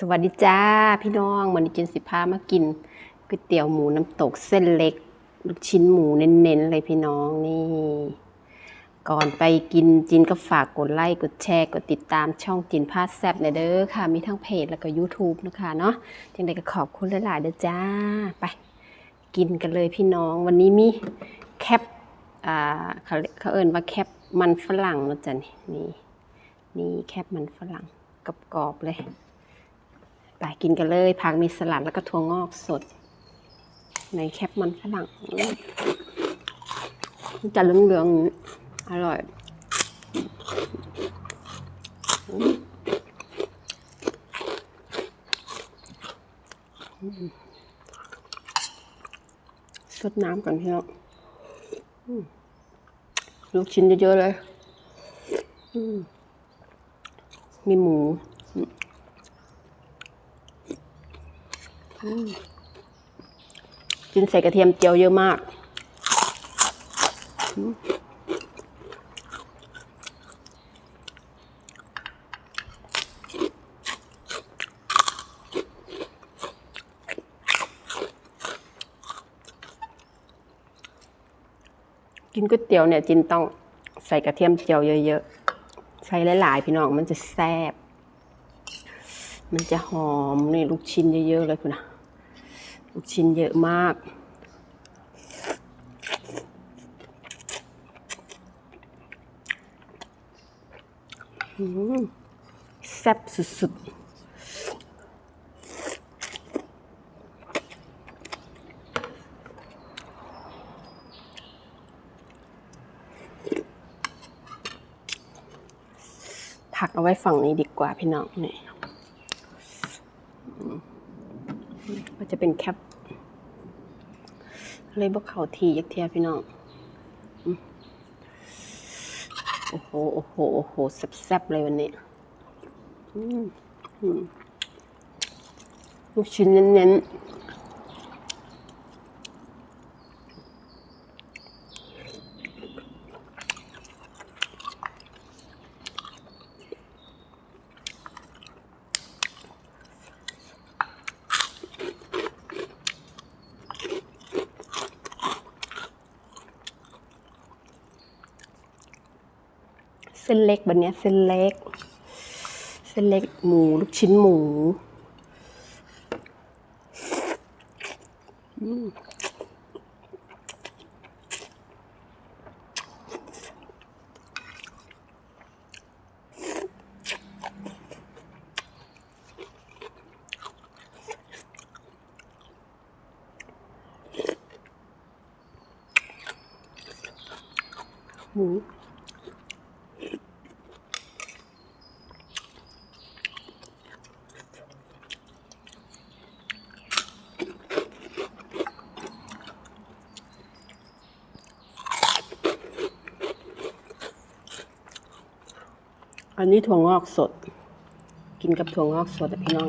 สวัสดีจ้าพี่น้องวันนี้จินสิพามากินก๋วยเตี๋ยวหมูน้ำตกเส้นเล็ก ลูกชิ้นหมูเน้นๆเลยพี่น้องนี่ ก่อนไปกินจินก็ฝากกดไลค์กดแชร์กดติดตามช่องจินพาแซบในอยเด้อค่ะ มีทั้งเพจแล้วก็ YouTube นะคะเนาะจังใดก็ขอบคุณหลายๆเด้อจ้า ไป กินกันเลยพี่น้องวันนี้มีแคปอ่าเขาเขาเอิ้นว่าแคปมันฝรั่งนะจ๊ะนี่นี่แคปมันฝรั่งกรอบๆเลย ไปกินกันเลยผักมีสลัดแล้วก็ถั่วงอกสด ในแคปมันฝรั่งจะเหลืองๆอร่อยสดน้ำก่อนพี่น้องลูกชิ้นเยอะๆเลย มีหมู กินใส่กระเทียมเจียวเยอะมาก กินก๋วยเตี๋ยวเนี่ยจินต้องใส่กระเทียมเจียวเยอะๆ ใส่หลายๆ พี่น้องมันจะแซ่บ มันจะหอมนี่ลูกชิ้นเยอะๆเลยคุณนะ ลูกชิ้นเยอะมาก แซ่บสุดๆผักเอาไว้ฝั่งนี้ดีกว่าพี่น้องนี่ก็จะเป็นแคป เลยบอกเขาทียักเทียพี่น้องโอ้โหโอ้โหโอ้โหแซ่บๆเลยวันนี้อืมอืมลูกชิ้นเน้นๆ เส้นเล็กแบบเนี้ยเส้นเล็ก เส้นเล็กหมูลูกชิ้นหมูหมู อันนี้ถั่วงอกสด กินกับถั่วงอกสดพี่น้อง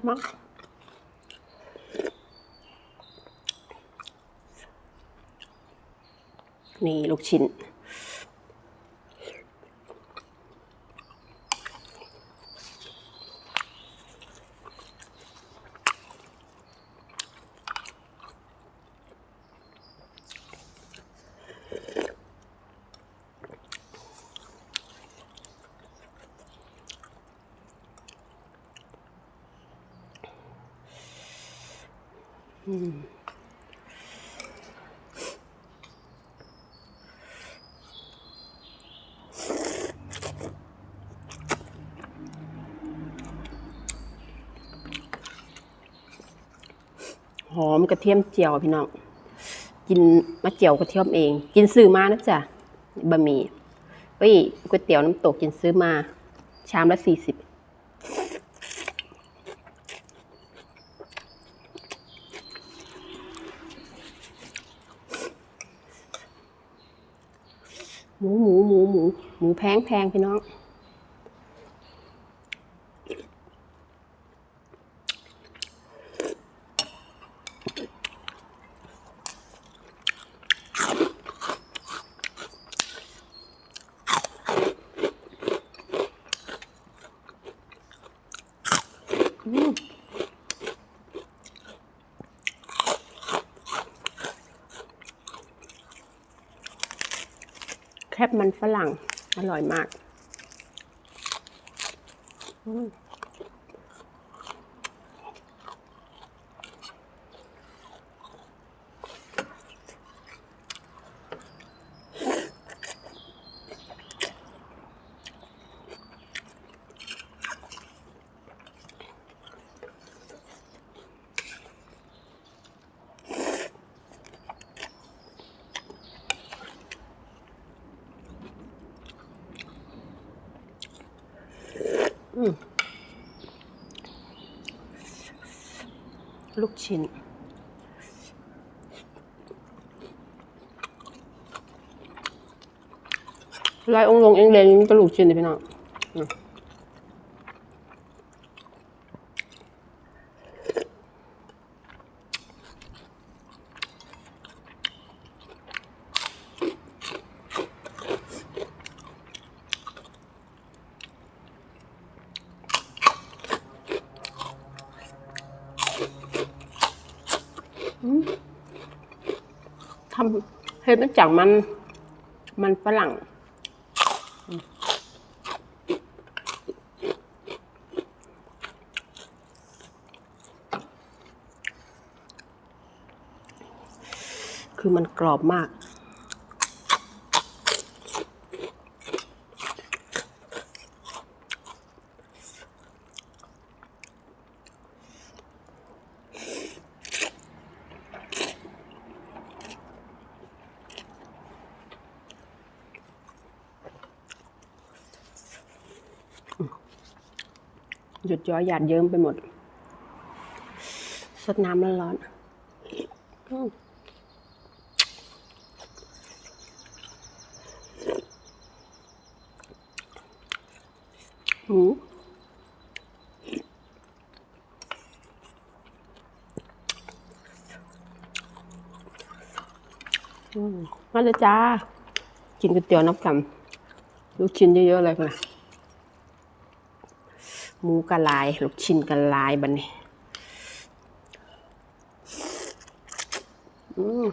บมากนี่ลูกชิ้น หอมกระเทียมเจียวพี่น้อง กินมะเจียวกระเทียมเอง กินซื้อมานะจ๊ะบะหมี่เอ้ยก๋วยเตี๋ยวน้ำตกกินซื้อมา ชามละสี่สิบ หมูหมูหมูหมูหมูแพงแพงพี่น้อง แคบมันฝรั่ง อร่อยมาก ลูกชิ้น ลายองค์ลงเองเลยนี่ก็ลูกชิ้นเลยพี่น้อง ทำเห็ดมาจากมัน มันฝรั่งคือมันกรอบมาก หยุดย้อยหยาดเยิ้มไปหมดสดน้ำร้อนๆอืมหมูอืมาเลยจ้า กินก๋วยเตี๋ยวน้ำกันลูกชิ้นเยอะๆเลยค่ะ หมูกระลาย ลูกชิ้นกระลายบันนี้อืม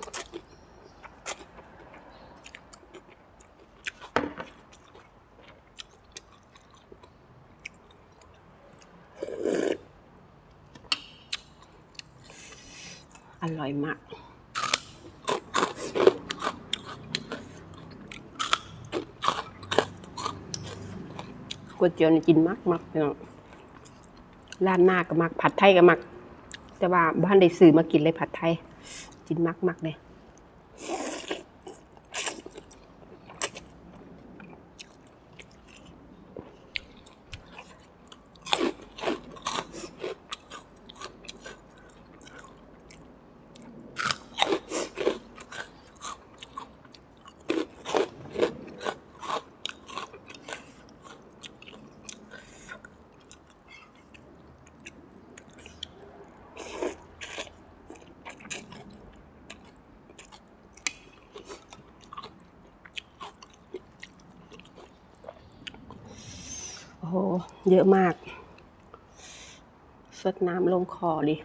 อร่อยมากก๋วยเตี๋ยวนี่กินมากมากพี่น้อง ร้านหน้าก็มักผัดไทยก็มัก แต่ว่าบ้านได้ซื้อมากินเลยผัดไทยกินมักมากเลย โอ้โห เยอะมากสดน้ำลงคอดิ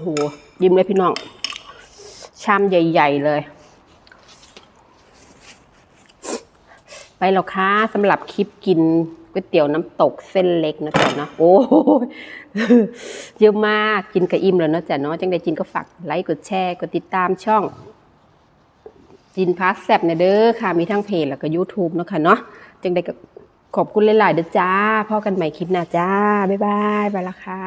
อ ยิ้มเลยพี่น้อง ชามใหญ่ ๆ เลย ไปแล้วค่ะสำหรับคลิปกินก๋วยเตี๋ยวน้ำตกเส้นเล็กนะจ๊ะเนาะโอ้เยอะมากกินกระอิ่มแล้วนะจ๊ะเนาะจังได้กินก็ฝากไลค์กดแชร์กดติดตามช่องจินพาสแซบเนี่ยเด้อค่ะมีทั้งเพจแล้วก็ YouTube เนาะค่ะเนาะจังได้ก็ขอบคุณหลายๆเด้อจ้าพ่อกันใหม่คลิปหน้าจ้า บ๊ายบาย ไปละค่ะ